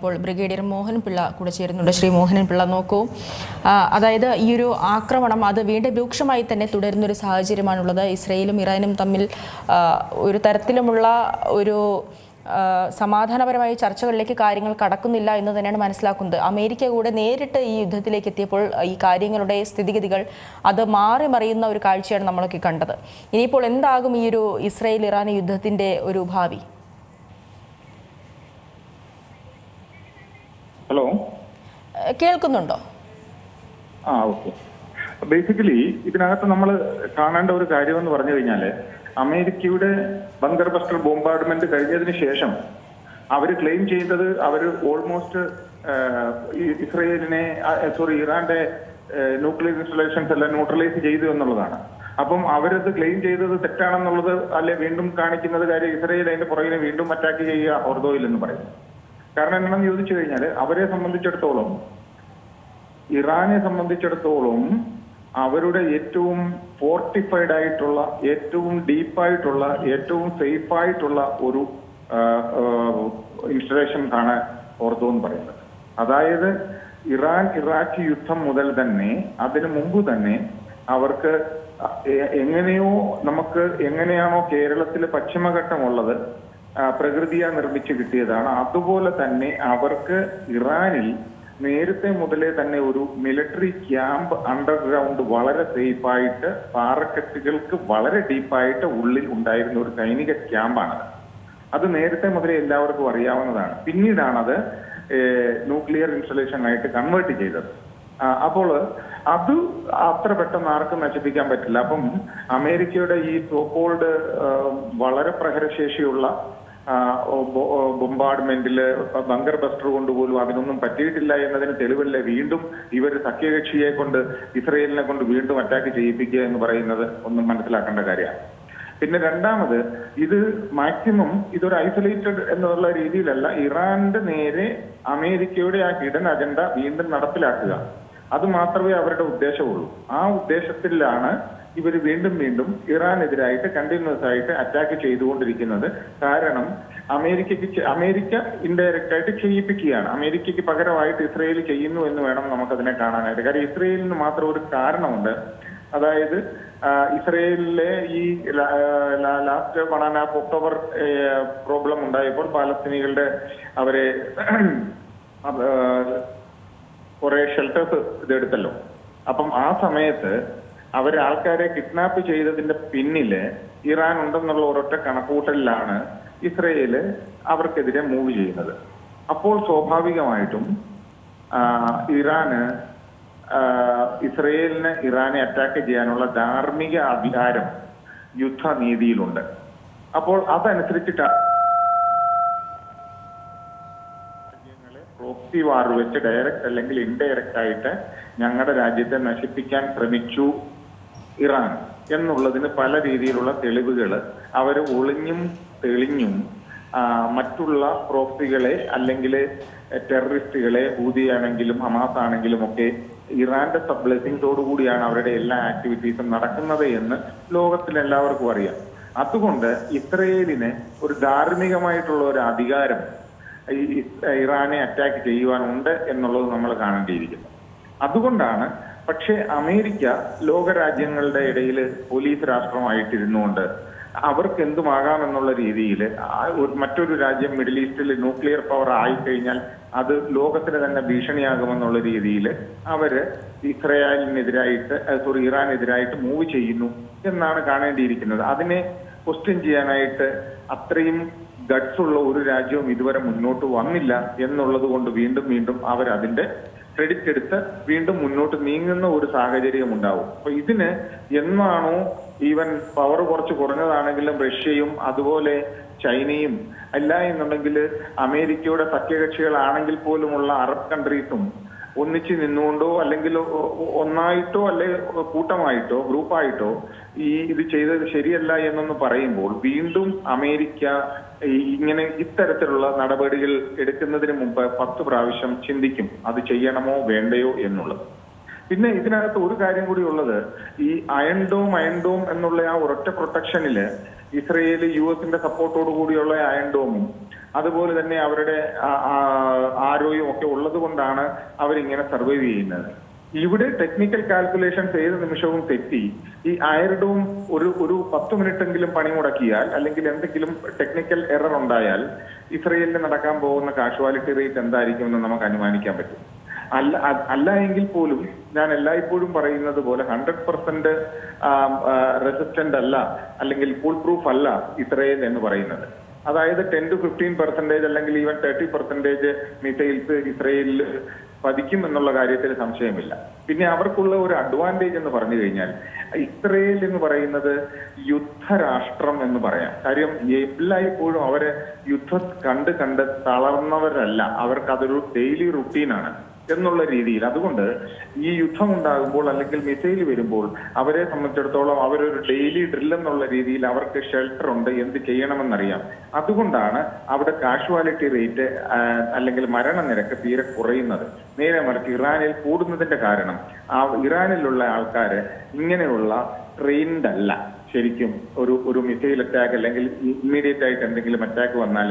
ഇപ്പോൾ ബ്രിഗേഡിയർ മോഹൻ പിള്ള കൂടെ ചേരുന്നുണ്ട്. ശ്രീ മോഹനൻ പിള്ള നോക്കൂ അതായത് ഈ ഒരു ആക്രമണം അത് വീണ്ടും രൂക്ഷമായി തന്നെ തുടരുന്ന ഒരു സാഹചര്യമാണുള്ളത്. ഇസ്രയേലും ഇറാനും തമ്മിൽ ഒരു തരത്തിലുമുള്ള ഒരു സമാധാനപരമായ ചർച്ചകളിലേക്ക് കാര്യങ്ങൾ കടക്കുന്നില്ല എന്ന് തന്നെയാണ് മനസ്സിലാക്കുന്നത്. അമേരിക്ക കൂടെ നേരിട്ട് ഈ യുദ്ധത്തിലേക്ക് എത്തിയപ്പോൾ ഈ കാര്യങ്ങളുടെ സ്ഥിതിഗതികൾ അത് മാറി മറിയുന്ന ഒരു കാഴ്ചയാണ് നമ്മളൊക്കെ കണ്ടത്. ഇനിയിപ്പോൾ എന്താകും ഈ ഒരു ഇസ്രയേൽ ഇറാൻ യുദ്ധത്തിന്റെ ഒരു ഭാവി? കേൾക്കുന്നുണ്ടോ? ആ ഓക്കെ. ബേസിക്കലി ഇതിനകത്ത് നമ്മൾ കാണേണ്ട ഒരു കാര്യം എന്ന് പറഞ്ഞു കഴിഞ്ഞാൽ അമേരിക്കയുടെ ബങ്കർ ബസ്റ്റർ ബോംബാർഡ്മെന്റ് കഴിഞ്ഞതിന് ശേഷം അവർ ക്ലെയിം ചെയ്തത് അവർ ഓൾമോസ്റ്റ് ഇസ്രയേലിനെ സോറി ഇറാന്റെ ന്യൂക്ലിയർ ഇൻസ്റ്റലേഷൻസ് എല്ലാം ന്യൂട്രലൈസ് ചെയ്തു എന്നുള്ളതാണ്. അപ്പം അവരത് ക്ലെയിം ചെയ്തത് തെറ്റാണെന്നുള്ളത് അല്ലെ വീണ്ടും കാണിക്കുന്നത് കാര്യം ഇസ്രയേൽ അതിന്റെ പുറകിനെ വീണ്ടും അറ്റാക്ക് ചെയ്യുക ഓർദോയിൽ എന്ന് പറയുന്നു. കാരണം എന്താണെന്ന് ചോദിച്ചു കഴിഞ്ഞാൽ അവരെ സംബന്ധിച്ചിടത്തോളം ഇറാനെ സംബന്ധിച്ചിടത്തോളം അവരുടെ ഏറ്റവും ഫോർട്ടിഫൈഡ് ആയിട്ടുള്ള ഏറ്റവും ഡീപ്പായിട്ടുള്ള ഏറ്റവും സേഫ് ആയിട്ടുള്ള ഒരു ഇൻസ്റ്റലേഷൻ ആണ് ഓർത്തോ എന്ന് പറയുന്നത്. അതായത് ഇറാൻ ഇറാഖ് യുദ്ധം മുതൽ തന്നെ അതിനു മുമ്പ് തന്നെ അവർക്ക് എങ്ങനെയോ നമുക്ക് എങ്ങനെയാണോ കേരളത്തിൽ പശ്ചിമഘട്ടമുള്ളത് പ്രകൃതിയാ നിർമ്മിച്ച് കിട്ടിയതാണ്. അതുപോലെ തന്നെ അവർക്ക് ഇറാനിൽ നേരത്തെ മുതലേ തന്നെ ഒരു മിലിറ്ററി ക്യാമ്പ് അണ്ടർഗ്രൗണ്ട് വളരെ സേഫായിട്ട് പാറക്കെട്ടുകൾക്ക് വളരെ ഡീപ്പായിട്ട് ഉള്ളിൽ ഉണ്ടായിരുന്ന ഒരു സൈനിക ക്യാമ്പാണത് അത് നേരത്തെ മുതലേ എല്ലാവർക്കും അറിയാവുന്നതാണ്. പിന്നീടാണത് ന്യൂക്ലിയർ ഇൻസ്റ്റലേഷൻ ആയിട്ട് കൺവേർട്ട് ചെയ്തത്. അപ്പോൾ അത് അത്ര പെട്ടെന്ന് ആർക്കും നശിപ്പിക്കാൻ പറ്റില്ല. അപ്പം അമേരിക്കയുടെ ഈ സോക്കോൾഡ് വളരെ പ്രഹരശേഷിയുള്ള ആ, ബോ- ബങ്കർ ബസ്റ്റർ കൊണ്ട് പോലും അതിനൊന്നും പറ്റിയിട്ടില്ല എന്നതിന് തെളിവല്ലേ വീണ്ടും ഇവർ സഖ്യകക്ഷിയെ കൊണ്ട് ഇസ്രയേലിനെ കൊണ്ട് വീണ്ടും അറ്റാക്ക് ചെയ്യിപ്പിക്കുക എന്ന് പറയുന്നത് ഒന്നും മനസ്സിലാക്കേണ്ട കാര്യമാണ്. പിന്നെ രണ്ടാമത് ഇത് മാക്സിമം ഇതൊരു ഐസൊലേറ്റഡ് എന്നുള്ള രീതിയിലല്ല ഇറാന്റെ നേരെ അമേരിക്കയുടെ ആ ഹിഡൻ അജണ്ട വീണ്ടും നടപ്പിലാക്കുക. അത് മാത്രമേ അവരുടെ ഉദ്ദേശമുള്ളൂ. ആ ഉദ്ദേശത്തിലാണ് ഇവർ വീണ്ടും വീണ്ടും ഇറാനെതിരായിട്ട് കണ്ടിന്യൂസ് ആയിട്ട് അറ്റാക്ക് ചെയ്തുകൊണ്ടിരിക്കുന്നത്. കാരണം അമേരിക്കയ്ക്ക് അമേരിക്ക ഇൻഡയറക്റ്റ് ആയിട്ട് ചെയ്യിപ്പിക്കുകയാണ്. അമേരിക്കയ്ക്ക് പകരമായിട്ട് ഇസ്രയേൽ ചെയ്യുന്നു എന്ന് വേണം നമുക്കതിനെ കാണാനായിട്ട്. കാര്യം ഇസ്രയേലിന് മാത്രം ഒരു കാരണമുണ്ട്. അതായത് ഇസ്രയേലിലെ ഈ ലാസ്റ്റ് ഹാഫ് ഒക്ടോബർ പ്രോബ്ലം ഉണ്ടായപ്പോൾ പാലസ്തീനികളുടെ അവരെ കുറെ ഷെൽട്ടേഴ്സ് ഇതെടുത്തല്ലോ. അപ്പം ആ സമയത്ത് അവർ ആൾക്കാരെ കിഡ്നാപ്പ് ചെയ്തതിന്റെ പിന്നിൽ ഇറാൻ ഉണ്ടെന്നുള്ള ഒരൊറ്റ കണക്കൂട്ടലിലാണ് ഇസ്രയേൽ അവർക്കെതിരെ മൂവ് ചെയ്യുന്നത്. അപ്പോൾ സ്വാഭാവികമായിട്ടും ഇറാന് ഇസ്രയേലിന് ഇറാനെ അറ്റാക്ക് ചെയ്യാനുള്ള ധാർമ്മിക അധികാരം യുദ്ധനീതിയിലുണ്ട്. അപ്പോൾ അതനുസരിച്ചിട്ടാണ് പ്രോക്സി വാർ വെച്ച് ഡയറക്റ്റ് അല്ലെങ്കിൽ ഇൻഡയറക്റ്റ് ആയിട്ട് ഞങ്ങളുടെ രാജ്യത്തെ നശിപ്പിക്കാൻ ശ്രമിച്ചു ഇറാൻ എന്നുള്ളതിന് പല രീതിയിലുള്ള തെളിവുകൾ അവർ ഒളിഞ്ഞും തെളിഞ്ഞും മറ്റുള്ള പ്രോക്സികളെ അല്ലെങ്കിൽ ടെററിസ്റ്റുകളെ ഹൂതിയാണെങ്കിലും ഹമാസ് ആണെങ്കിലും ഒക്കെ ഇറാന്റെ സബ്ലെസിംഗ്സോടു കൂടിയാണ് അവരുടെ എല്ലാ ആക്ടിവിറ്റീസും നടക്കുന്നത് എന്ന് ലോകത്തിൽ എല്ലാവർക്കും അറിയാം. അതുകൊണ്ട് ഇസ്രയേലിന് ഒരു ധാർമ്മികമായിട്ടുള്ള ഒരു അധികാരം ഇറാനെ അറ്റാക്ക് ചെയ്യുവാനുണ്ട് എന്നുള്ളത് നമ്മൾ കാണേണ്ടിയിരിക്കുന്നു. അതുകൊണ്ടാണ് പക്ഷേ അമേരിക്ക ലോകരാജ്യങ്ങളുടെ ഇടയിൽ പോലീസ് രാഷ്ട്രമായിട്ടിരുന്നുകൊണ്ട് അവർക്ക് എന്തുമാകാം എന്നുള്ള രീതിയിൽ മറ്റൊരു രാജ്യം മിഡിൽ ഈസ്റ്റിൽ ന്യൂക്ലിയർ പവർ ആയിക്കഴിഞ്ഞാൽ അത് ലോകത്തിന് തന്നെ ഭീഷണിയാകുമെന്നുള്ള രീതിയിൽ അവർ ഇസ്രയേലിനെതിരായിട്ട് സോറി ഇറാനെതിരായിട്ട് മൂവ് ചെയ്യുന്നു എന്നാണ് കാണേണ്ടിയിരിക്കുന്നത്. അതിനെ ക്വസ്റ്റ്യൻ ചെയ്യാനായിട്ട് അത്രയും ഗട്സ് ഉള്ള ഒരു രാജ്യവും ഇതുവരെ മുന്നോട്ട് വന്നില്ല എന്നുള്ളത് കൊണ്ട് വീണ്ടും വീണ്ടും അതിന്റെ ക്രെഡിറ്റ് എടുത്ത് വീണ്ടും മുന്നോട്ട് നീങ്ങുന്ന ഒരു സാഹചര്യം ഉണ്ടാവും. അപ്പൊ ഇതിന് എന്നാണോ ഈവൻ പവർ കുറച്ച് കുറഞ്ഞതാണെങ്കിലും റഷ്യയും അതുപോലെ ചൈനയും അല്ല എന്നുണ്ടെങ്കിൽ അമേരിക്കയുടെ സഖ്യകക്ഷികളാണെങ്കിൽ പോലുമുള്ള അറബ് കൺട്രീസും ഒന്നിച്ച് നിന്നുകൊണ്ടോ അല്ലെങ്കിൽ ഒന്നായിട്ടോ അല്ലെ കൂട്ടമായിട്ടോ ഗ്രൂപ്പായിട്ടോ ഈ ഇത് ചെയ്തത് ശരിയല്ല എന്നൊന്ന് പറയുമ്പോൾ വീണ്ടും അമേരിക്ക ഇങ്ങനെ ഇത്തരത്തിലുള്ള നടപടികൾ എടുക്കുന്നതിന് മുമ്പ് പത്ത് പ്രാവശ്യം ചിന്തിക്കും അത് ചെയ്യണമോ വേണ്ടയോ എന്നുള്ളത്. പിന്നെ ഇതിനകത്ത് ഒരു കാര്യം കൂടി ഉള്ളത് ഈ അയൺഡോം അയൺഡോം അയൺ എന്നുള്ള ആ ഒരൊറ്റ പ്രൊട്ടക്ഷനിൽ ഇസ്രയേൽ യു എസിന്റെ സപ്പോർട്ടോട് കൂടിയുള്ള അയൺ ഡോമും അതുപോലെ തന്നെ അവരുടെ ആ- ആ- ആരോയും ഒക്കെ ഉള്ളത് കൊണ്ടാണ് അവരിങ്ങനെ സർവൈവ് ചെയ്യുന്നത്. ഇവിടെ ടെക്നിക്കൽ കാൽക്കുലേഷൻസ് ഏത് നിമിഷവും തെറ്റി. ഈ അയർഡോം ഒരു ഒരു പത്ത് മിനിറ്റെങ്കിലും പണി മുടക്കിയാൽ അല്ലെങ്കിൽ എന്തെങ്കിലും ടെക്നിക്കൽ എറർ ഉണ്ടായാൽ ഇസ്രയേലിന് നടക്കാൻ പോകുന്ന കാഷ്വാലിറ്റി റേറ്റ് എന്തായിരിക്കും എന്ന് നമുക്ക് അനുമാനിക്കാൻ പറ്റും. അല്ല അല്ല എങ്കിൽ പോലും ഞാൻ എല്ലായ്പ്പോഴും പറയുന്നത് പോലെ ഹൺഡ്രഡ് പെർസെന്റ് റെസിസ്റ്റന്റ് അല്ല അല്ലെങ്കിൽ ഫുൾ പ്രൂഫ് അല്ല ഇത്രയും എന്ന് പറയുന്നത്. അതായത് ടെൻ ടു ഫിഫ്റ്റീൻ പെർസെന്റേജ് അല്ലെങ്കിൽ ഈവൻ തേർട്ടി പെർസെന്റേജ് മിസൈൽസ് ഇസ്രയേലിൽ പതിക്കും എന്നുള്ള കാര്യത്തിൽ സംശയമില്ല. പിന്നെ അവർക്കുള്ള ഒരു അഡ്വാന്റേജ് എന്ന് പറഞ്ഞു കഴിഞ്ഞാൽ ഇസ്രയേൽ എന്ന് പറയുന്നത് യുദ്ധരാഷ്ട്രം എന്ന് പറയാം. കാര്യം എല്ലായ്പ്പോഴും അവരെ യുദ്ധം കണ്ട് കണ്ട് തളർന്നവരല്ല. അവർക്ക് അതൊരു ഡെയിലി റുട്ടീനാണ് എന്നുള്ള രീതിയിൽ. അതുകൊണ്ട് ഈ യുദ്ധം ഉണ്ടാകുമ്പോൾ അല്ലെങ്കിൽ മിസൈൽ വരുമ്പോൾ അവരെ സംബന്ധിച്ചിടത്തോളം അവരൊരു ഡെയിലി ഡ്രിൽ എന്നുള്ള രീതിയിൽ അവർക്ക് ഷെൽട്ടർ ഉണ്ട് എന്ത് ചെയ്യണമെന്നറിയാം. അതുകൊണ്ടാണ് അവിടെ കാഷ്വാലിറ്റി റേറ്റ് അല്ലെങ്കിൽ മരണനിരക്ക് തീരെ കുറയുന്നത്. നേരെ മറിച്ച് ഇറാനിൽ കൂടുന്നതിന്റെ കാരണം ആ ഇറാനിലുള്ള ആൾക്കാർ ഇങ്ങനെയുള്ള ട്രെയിൻഡ് അല്ല. ശരിക്കും ഒരു ഒരു മിസൈൽ അറ്റാക്ക് അല്ലെങ്കിൽ ഇമ്മീഡിയറ്റ് ആയിട്ട് എന്തെങ്കിലും അറ്റാക്ക് വന്നാൽ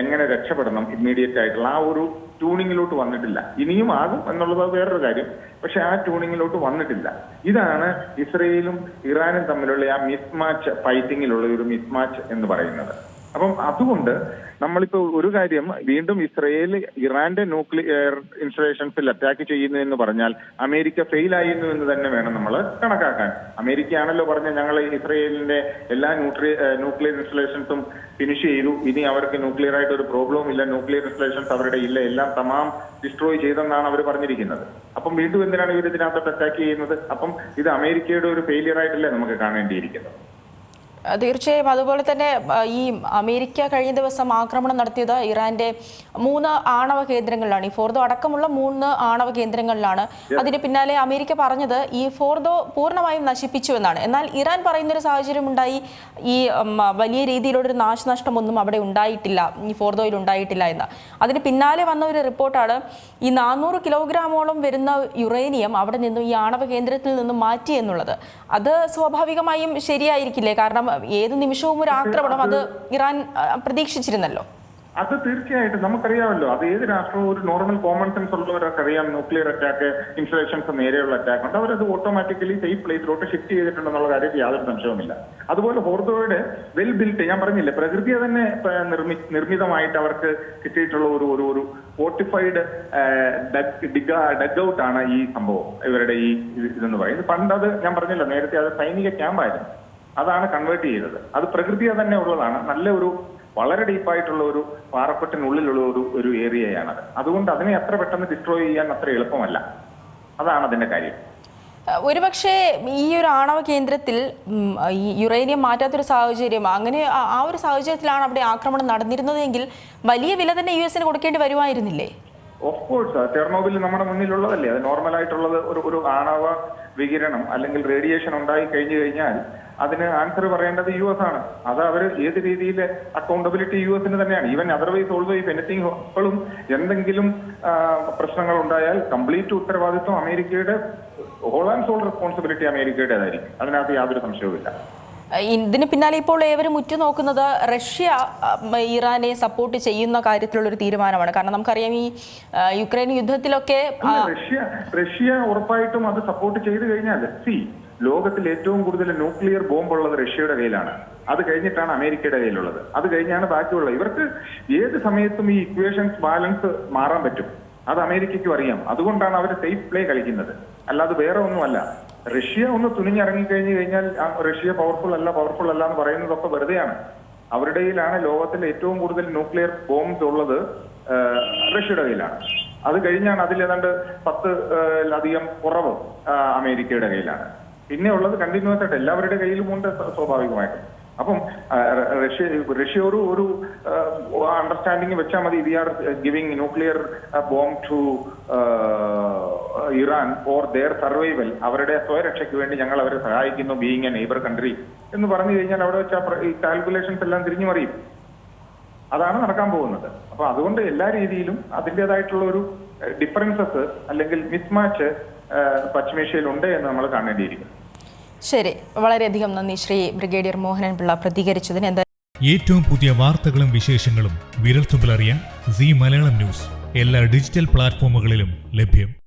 എങ്ങനെ രക്ഷപ്പെടണം ഇമ്മീഡിയറ്റ് ആയിട്ടുള്ള ആ ഒരു ട്യൂണിങ്ങിലോട്ട് വന്നിട്ടില്ല. ഇനിയും ആകും എന്നുള്ളത് വേറൊരു കാര്യം. പക്ഷെ ആ ട്യൂണിങ്ങിലോട്ട് വന്നിട്ടില്ല. ഇതാണ് ഇസ്രയേലും ഇറാനും തമ്മിലുള്ള ആ മിസ്മാച്ച് ഫൈറ്റിങ്ങിലുള്ള ഒരു മിസ്മാച്ച് എന്ന് പറയുന്നത്. അപ്പം അതുകൊണ്ട് നമ്മളിപ്പോ ഒരു കാര്യം വീണ്ടും ഇസ്രയേൽ ഇറാന്റെ ന്യൂക്ലിയർ ഇൻസ്റ്റലേഷൻസിൽ അറ്റാക്ക് ചെയ്യുന്നു എന്ന് പറഞ്ഞാൽ അമേരിക്ക ഫെയിൽ ആയിരുന്നു എന്ന് തന്നെ വേണം നമ്മൾ കണക്കാക്കാൻ. അമേരിക്കയാണല്ലോ പറഞ്ഞ ഞങ്ങൾ ഇസ്രയേലിന്റെ എല്ലാ ന്യൂട്രി ന്യൂക്ലിയർ ഇൻസ്റ്റലേഷൻസും ഫിനിഷ് ചെയ്തു. ഇനി അവർക്ക് ന്യൂക്ലിയർ ആയിട്ട് ഒരു പ്രോബ്ലവും ഇല്ല. ന്യൂക്ലിയർ ഇൻസ്റ്റലേഷൻസ് അവരുടെ ഇല്ല. എല്ലാം തമാം ഡിസ്ട്രോയ് ചെയ്തെന്നാണ് അവർ പറഞ്ഞിരിക്കുന്നത്. അപ്പം വീണ്ടും എന്തിനാണ് ഇവർ ഇതിനകത്തോട്ട് അറ്റാക്ക് ചെയ്യുന്നത്? അപ്പം ഇത് അമേരിക്കയുടെ ഒരു ഫെയിലിയർ ആയിട്ടല്ലേ നമുക്ക് കാണേണ്ടിയിരിക്കുന്നത്. തീർച്ചയായും അതുപോലെ തന്നെ ഈ അമേരിക്ക കഴിഞ്ഞ ദിവസം ആക്രമണം നടത്തിയത് ഇറാന്റെ മൂന്ന് ആണവ കേന്ദ്രങ്ങളിലാണ്. ഈ ഫോർദോ അടക്കമുള്ള മൂന്ന് ആണവ കേന്ദ്രങ്ങളിലാണ്. അതിന് പിന്നാലെ അമേരിക്ക പറഞ്ഞത് ഈ ഫോർദോ പൂർണമായും നശിപ്പിച്ചു എന്നാണ്. എന്നാൽ ഇറാൻ പറയുന്നൊരു സാഹചര്യം ഉണ്ടായി ഈ വലിയ രീതിയിലുള്ള ഒരു നാശനഷ്ടമൊന്നും അവിടെ ഉണ്ടായിട്ടില്ല. ഈ ഫോർദോയിൽ ഉണ്ടായിട്ടില്ല എന്ന്. അതിന് പിന്നാലെ വന്ന ഒരു റിപ്പോർട്ടാണ് ഈ നാനൂറ് കിലോഗ്രാമോളം വരുന്ന യുറേനിയം അവിടെ നിന്നും ഈ ആണവ കേന്ദ്രത്തിൽ നിന്നും മാറ്റി എന്നുള്ളത്. അത് സ്വാഭാവികമായും ശരിയായിരിക്കില്ലേ? കാരണം ഏത് നിമിഷവും ഒരു ആക്രമണം അത് ഇറാൻ പ്രതീക്ഷിച്ചിരുന്നല്ലോ. അത് തീർച്ചയായിട്ടും നമുക്കറിയാമല്ലോ. അത് ഏത് രാഷ്ട്രവും ഒരു നോർമൽ കോമൺ സെൻസ് ഉള്ളവരൊക്കെ അറിയാം. ന്യൂക്ലിയർ അറ്റാക്ക് ഇൻസ്റ്റലേഷൻസ് നേരെയുള്ള അറ്റാക്ക് ഉണ്ട്. അവരത് ഓട്ടോമാറ്റിക്കലി സേഫ് പ്ലേസിലോട്ട് ഷിഫ്റ്റ് ചെയ്തിട്ടുണ്ടെന്നുള്ള കാര്യത്തിൽ യാതൊരു സംശയവുമില്ല. അതുപോലെ ഹോർദോയുടെ വെൽ ബിൽറ്റ് ഞാൻ പറഞ്ഞില്ലേ പ്രകൃതിയെ തന്നെ നിർമ്മി നിർമ്മിതമായിട്ട് അവർക്ക് കിട്ടിയിട്ടുള്ള ഒരു ഒരു ഒരു ഫോർട്ടിഫൈഡ് ഡിഗ ഡഗ് ഔട്ട് ആണ് ഈ സംഭവം. ഇവരുടെ ഈ ഇതെന്ന് പറയുന്നത്. പണ്ട് അത് ഞാൻ പറഞ്ഞില്ല നേരത്തെ അത് സൈനിക ക്യാമ്പായിരുന്നു അതാണ് കൺവേർട്ട് ചെയ്യുന്നത് അത് പ്രകൃതിയെ തന്നെ ഉള്ളതാണ്. നല്ല ഒരു വളരെ ഡീപ്പായിട്ടുള്ള ഒരു പാറപ്പെട്ടിനുള്ളിലുള്ള ഒരു ഒരു ഏരിയയാണത് അതുകൊണ്ട് അതിനെ അത്ര പെട്ടെന്ന് ഡിസ്ട്രോയ് ചെയ്യാൻ അത്ര എളുപ്പമല്ല. അതാണ് അതിന്റെ കാര്യം. ഒരുപക്ഷെ ഈ ഒരു ആണവ കേന്ദ്രത്തിൽ യുറേനിയം മാറ്റാത്തൊരു സാഹചര്യം അങ്ങനെ ആ- ആ ഒരു സാഹചര്യത്തിലാണ് അവിടെ ആക്രമണം നടന്നിരുന്നതെങ്കിൽ വലിയ വില തന്നെ യു എസിന് കൊടുക്കേണ്ടി വരുമായിരുന്നില്ലേ? ഓഫ് കോഴ്സ് ചെർണോബിൽ നമ്മുടെ മുന്നിലുള്ളതല്ലേ. അത് നോർമൽ ആയിട്ടുള്ളത് ഒരു ഒരു ആണവ വികിരണം അല്ലെങ്കിൽ റേഡിയേഷൻ ഉണ്ടായി കഴിഞ്ഞു കഴിഞ്ഞാൽ അതിന് ആൻസർ പറയേണ്ടത് യു എസ് ആണ്. അത് അവർ ഏത് രീതിയിൽ അക്കൗണ്ടബിലിറ്റി യു എസിന് തന്നെയാണ്. Even otherwise also if anything ഇപ്പോഴും എന്തെങ്കിലും പ്രശ്നങ്ങൾ ഉണ്ടായാൽ കംപ്ലീറ്റ് ഉത്തരവാദിത്വം അമേരിക്കയുടെ ഹോൾ ആൻഡ് സോൾ റെസ്പോൺസിബിലിറ്റി അമേരിക്കയുടേതായിരിക്കും. അതിനകത്ത് യാതൊരു സംശയവുമില്ല ഇതിന് പിന്നാലെ ഇപ്പോൾ ഏവരും ഉറ്റുനോക്കുന്നത് റഷ്യ ഇറാനെ സപ്പോർട്ട് ചെയ്യുന്ന കാര്യത്തിലുള്ള ഒരു തീരുമാനമാണ്. കാരണം നമുക്കറിയാം ഈ യുക്രൈൻ യുദ്ധത്തിലൊക്കെ റഷ്യ റഷ്യ ഉറപ്പായിട്ടും അത് സപ്പോർട്ട് ചെയ്തു കഴിഞ്ഞാൽ സി ലോകത്തിൽ ഏറ്റവും കൂടുതൽ ന്യൂക്ലിയർ ബോംബുള്ളത് റഷ്യയുടെ കയ്യിലാണ്. അത് കഴിഞ്ഞിട്ടാണ് അമേരിക്കയുടെ കയ്യിലുള്ളത്. അത് കഴിഞ്ഞാണ് ബാക്കിയുള്ളത് ഇവർക്ക് ഏത് സമയത്തും ഈ ഇക്വേഷൻസ് ബാലൻസ് മാറാൻ പറ്റും. അത് അമേരിക്കയ്ക്കും അറിയാം. അതുകൊണ്ടാണ് അവർ സേഫ് പ്ലേ കളിക്കുന്നത്. അല്ലാതെ വേറെ ഒന്നുമല്ല. റഷ്യ ഒന്ന് തുനിഞ്ഞിറങ്ങി കഴിഞ്ഞു കഴിഞ്ഞാൽ റഷ്യ പവർഫുൾ അല്ല പവർഫുൾ അല്ല എന്ന് പറയുന്നതൊക്കെ വെറുതെയാണ്. അവരുടെ കയ്യിലാണ് ലോകത്തിലെ ഏറ്റവും കൂടുതൽ ന്യൂക്ലിയർ ബോംബ്സ് ഉള്ളത് റഷ്യയുടെ കയ്യിലാണ്. അത് കഴിഞ്ഞാണ് അതിൽ ഏതാണ്ട് പത്ത് അധികം കുറവ് അമേരിക്കയുടെ കയ്യിലാണ്. പിന്നെ ഉള്ളത് കണ്ടിന്യൂസ് ആയിട്ട് എല്ലാവരുടെ കയ്യിലും ഉണ്ട് സ്വാഭാവികമായിട്ടും. അപ്പം റഷ്യ റഷ്യ ഒരു ഒരു അണ്ടർസ്റ്റാൻഡിങ് വെച്ചാൽ മതി. We are giving nuclear bomb to Iran for their survival അവരുടെ സ്വയരക്ഷയ്ക്ക് വേണ്ടി ഞങ്ങൾ അവരെ സഹായിക്കുന്നു ബീയിങ് എ നെയ്ബർ കൺട്രി എന്ന് പറഞ്ഞു കഴിഞ്ഞാൽ അവിടെ വെച്ച് ഈ കാൽക്കുലേഷൻസ് എല്ലാം തിരിഞ്ഞു മറിയും അതാണ് നടക്കാൻ പോകുന്നത്. അപ്പൊ അതുകൊണ്ട് എല്ലാ രീതിയിലും അതിന്റെതായിട്ടുള്ള ഒരു ഡിഫറൻസസ് അല്ലെങ്കിൽ മിസ്മാച്ച് പശ്ചിമേഷ്യയിൽ ഉണ്ട് എന്ന് നമ്മൾ കാണേണ്ടിയിരിക്കും ശരി. വളരെയധികം നന്ദി ശ്രീ ബ്രിഗേഡിയർ മോഹനൻ പിള്ള പ്രതികരിച്ചതിന്. എന്താ ഏറ്റവും പുതിയ വാർത്തകളും വിശേഷങ്ങളും വിരൽത്തുമ്പിലറിയാൻ സി മലയാളം ന്യൂസ്. എല്ലാ ഡിജിറ്റൽ പ്ലാറ്റ്ഫോമുകളിലും ലഭ്യം.